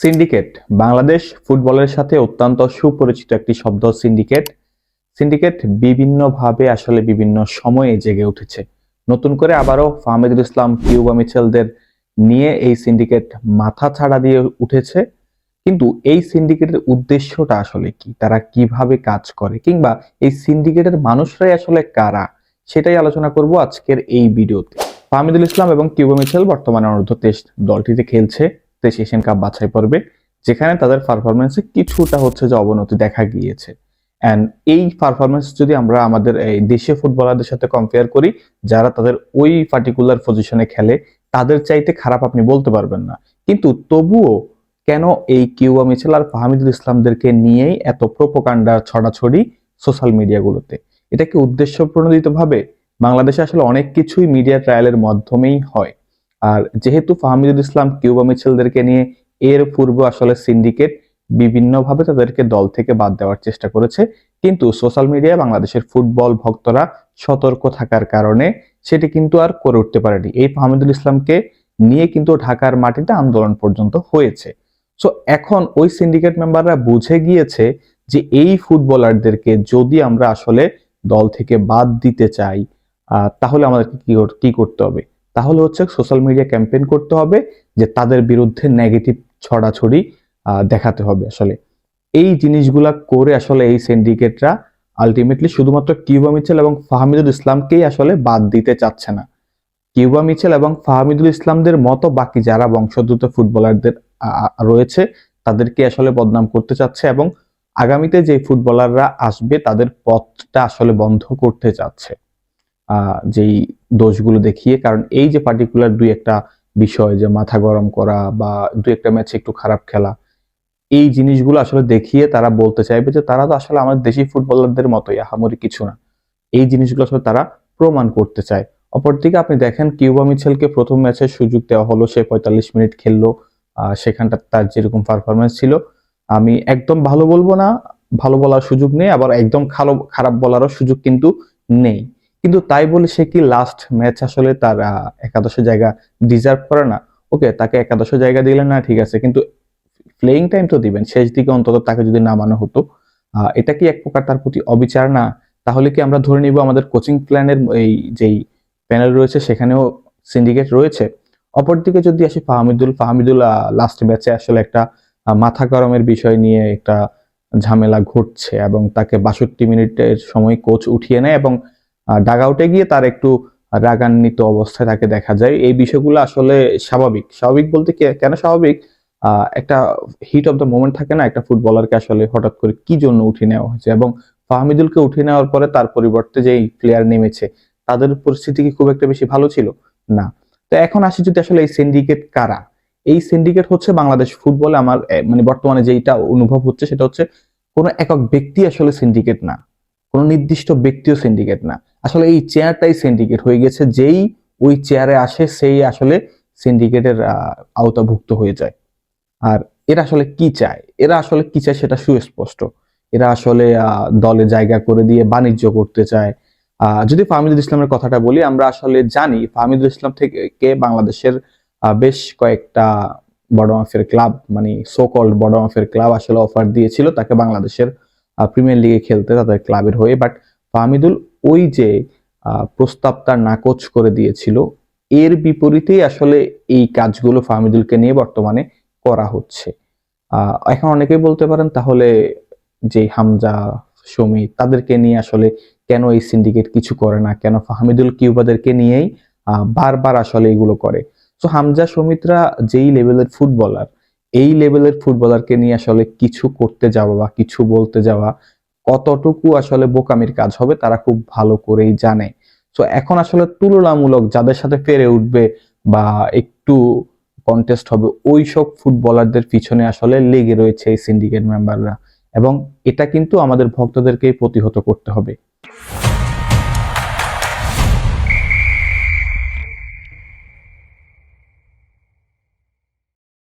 Syndicate. Bangladesh ফুটবলের সাথে অত্যন্ত সুপরিচিত একটি শব্দ সিন্ডিকেট। সিন্ডিকেট বিভিন্নভাবে আসলে বিভিন্ন সময়ে জেগে উঠেছে। নতুন করে আবারও ফাহমিদুল ইসলাম কিউবা মিছেলদের নিয়ে এই সিন্ডিকেট মাথা ছাড়া দিয়ে উঠেছে। কিন্তু এই সিন্ডিকেটের উদ্দেশ্যটা আসলে কি? তারা কীভাবে কাজ করে? কিংবা এই সিন্ডিকেটের মানুষরাই আসলে কারা? সেটাই আলোচনা করব আজকের এই ভিডিওতে। ফাহমিদুল ইসলাম এবং কিউবা মিছেল বর্তমানে অনূর্ধ্ব টেস্ট দলটিতে খেলছে। দেশ এশিয়ান কাপ বাছাই পর্বে, যেখানে তাদের পারফরমেন্সে কিছুটা হচ্ছে যে অবনতি দেখা গিয়েছে। অ্যান্ড এই পারফরমেন্স যদি আমরা আমাদের এই দেশীয় ফুটবলারদের সাথে কম্পেয়ার করি, যারা তাদের ওই পার্টিকুলার পজিশনে খেলে, তাদের চাইতে খারাপ আপনি বলতে পারবেন না। কিন্তু তবুও কেন এই কিউবা মিছিল আর ফাহমিদুল ইসলামদেরকে নিয়েই এত প্রোপোকাণ্ডা ছড়াছড়ি সোশ্যাল মিডিয়াগুলোতে এটা কি উদ্দেশ্য প্রণোদিত ভাবে বাংলাদেশে আসলে অনেক কিছুই মিডিয়া ট্রায়ালের মাধ্যমেই হয়। আর যেহেতু ফাহমিদুল ইসলাম, কিউবা মিছেলদেরকে নিয়ে এর পূর্বে আসলে সিন্ডিকেট বিভিন্নভাবে তাদেরকে দল থেকে বাদ দেওয়ার চেষ্টা করেছে, কিন্তু সোশ্যাল মিডিয়ায় বাংলাদেশের ফুটবল ভক্তরা সতর্ক থাকার কারণে সেটি কিন্তু আর করে উঠতে পারেনি। এই ফাহমিদুল ইসলামকে নিয়ে কিন্তু ঢাকার মাটিতে আন্দোলন পর্যন্ত হয়েছে। সো এখন ওই সিন্ডিকেট মেম্বাররা বুঝে গিয়েছে যে এই ফুটবলারদেরকে যদি আমরা আসলে দল থেকে বাদ দিতে চাই তাহলে আমাদেরকে কি করতে হবে? তাহলে হচ্ছে সোশ্যাল মিডিয়া ক্যাম্পেইন করতে হবে যে তাদের বিরুদ্ধে নেগেটিভ ছড়াছড়ি দেখাতে হবে আসলে। এই জিনিসগুলা করে আসলে এই সিন্ডিকেটরা আলটিমেটলি শুধুমাত্র কিউবা মিচেল এবং ফাহমিদুল ইসলামকেই আসলে বাদ দিতে চাচ্ছে না। কিউবা মিচেল এবং ফাহমিদুল ইসলামদের মতো বাকি যারা বংশোদ্ভূত ফুটবলারদের রয়েছে, তাদেরকে আসলে বদনাম করতে চাচ্ছে এবং আগামীতে যে ফুটবলাররা আসবে তাদের পথটা আসলে বন্ধ করতে চাচ্ছে। যেই দোষগুলো দেখিয়ে, কারণ এই যে পার্টিকুলার দুই একটা বিষয় যে মাথা গরম করা বা দুই একটা ম্যাচে একটু খারাপ খেলা, এই জিনিসগুলো আসলে দেখিয়ে তারা বলতে চাইবে যে তারা তো আসলে আমাদের দেশি ফুটবলারদের মতোই, আহামরি কিছু না। এই জিনিসগুলো আসলে তারা প্রমাণ করতে চায়। অপরদিকে আপনি দেখেন কিউবা মিছেলকে প্রথম ম্যাচে সুযোগ দেওয়া হলো, সে পঁয়তাল্লিশ মিনিট খেললো সেখানটা তার যেরকম পারফরমেন্স ছিল। আমি একদম ভালো বলব না, ভালো বলার সুযোগ নেই, আবার একদম খালো খারাপ বলারও সুযোগ কিন্তু নেই। কিন্তু তাই বলে সে কি লাস্ট ম্যাচ আসলে তার একাদশে জায়গা ডিজার্ভ করে না? ওকে তাকে একাদশে জায়গা দিলেন না, ঠিক আছে, কিন্তু প্লেইং টাইম তো দিবেন। শেষ দিকে অন্তত তাকে যদি নামানো হতো এটা কি এক প্রকার তার প্রতি অবিচার? না। তাহলে কি আমরা ধরে নিব আমাদের কোচিং প্ল্যানের এই যেই প্যানেল রয়েছে, সেখানেও সিন্ডিকেট রয়েছে? অপরদিকে যদি আসি ফাহমিদুল ফাহমিদুল লাস্ট ম্যাচে আসলে একটা মাথা গরমের বিষয় নিয়ে একটা ঝামেলা ঘটছে এবং তাকে বাষট্টি মিনিটের সময় কোচ উঠিয়ে নেয় এবং ডাগ আউটে গিয়ে তার একটু রাগান্বিত অবস্থায় তাকে দেখা যায়। এই বিষয়গুলো আসলে স্বাভাবিক। স্বাভাবিক বলতে কেন স্বাভাবিক? একটা হিট অফ দ্য মোমেন্ট থাকে না, একটা ফুটবলারকে আসলে হঠাৎ করে কি জন্য উঠিয়ে নেওয়া হয়েছে? এবং ফাহমিদুলকে উঠিয়ে নেওয়ার পরে তার পরিবর্তে যেই প্লেয়ার নেমেছে, তাদের পরিস্থিতি কি খুব একটা বেশি ভালো ছিল? না। তো এখন আসি যদি আসলে এই সিন্ডিকেট কারা? এই সিন্ডিকেট হচ্ছে বাংলাদেশ ফুটবলে আমার মানে বর্তমানে যেইটা অনুভব হচ্ছে, সেটা হচ্ছে কোনো একক ব্যক্তি আসলে সিন্ডিকেট না। কোনো নির্দিষ্ট ব্যক্তিও সিন্ডিকেট না। আসলে এই চেয়ারটাই সিন্ডিকেট হয়ে গেছে, যেই ওই চেয়ারে আসে, সেই আসলে সিন্ডিকেটের আওতাভুক্ত হয়ে যায়। আর এরা আসলে কি চায়? এরা আসলে কি চায় সেটা সুস্পষ্ট। এরা আসলে দলে জায়গা করে দিয়ে বাণিজ্য করতে চায়। যদি ফাহমিদুল ইসলামের কথাটা বলি, আমরা আসলে জানি ফাহমিদুল ইসলাম থেকে বাংলাদেশের বেশ কয়েকটা বড় মাফের ক্লাব মানে সো কল্ড বড় মাফের ক্লাব আসলে অফার দিয়েছিল। তাকে বাংলাদেশের প্রিমিয়ার লিগে খেলতে তাদের ক্লাবের হয়ে বাট ফাহমিদুল ওই যে আহ, প্রস্তাবটা নাকচ করে দিয়েছিল এর বিপরীতেই আসলে এই কাজগুলো ফাহমিদুলকে নিয়ে বর্তমানে করা হচ্ছে। এখন অনেকেই বলতে পারেন তাহলে যে হামজা সমিত তাদেরকে নিয়ে আসলে কেন এই সিন্ডিকেট কিছু করে না? কেন ফাহমিদুল কিউবাদেরকে নিয়েই বারবার আসলে এগুলো করে? তো হামজা সমিতরা যেই লেভেলের ফুটবলার এই লেভেলের ফুটবলারকে নিয়ে আসলে কিছু করতে যাওয়া বা কিছু বলতে যাওয়া কতটুকু আসলে বোকামির কাজ হবে তারা খুব ভালো করেই জানে। তো এখন আসলে তুলনামূলক যাদের সাথে পেরে উঠবে বা একটু কন্টেস্ট হবে ওই সব ফুটবলারদের পিছনে আসলে লেগে রয়েছে এই সিন্ডিকেট মেম্বাররা এবং এটা কিন্তু আমাদের ভক্তদেরকেই প্রতিহত করতে হবে।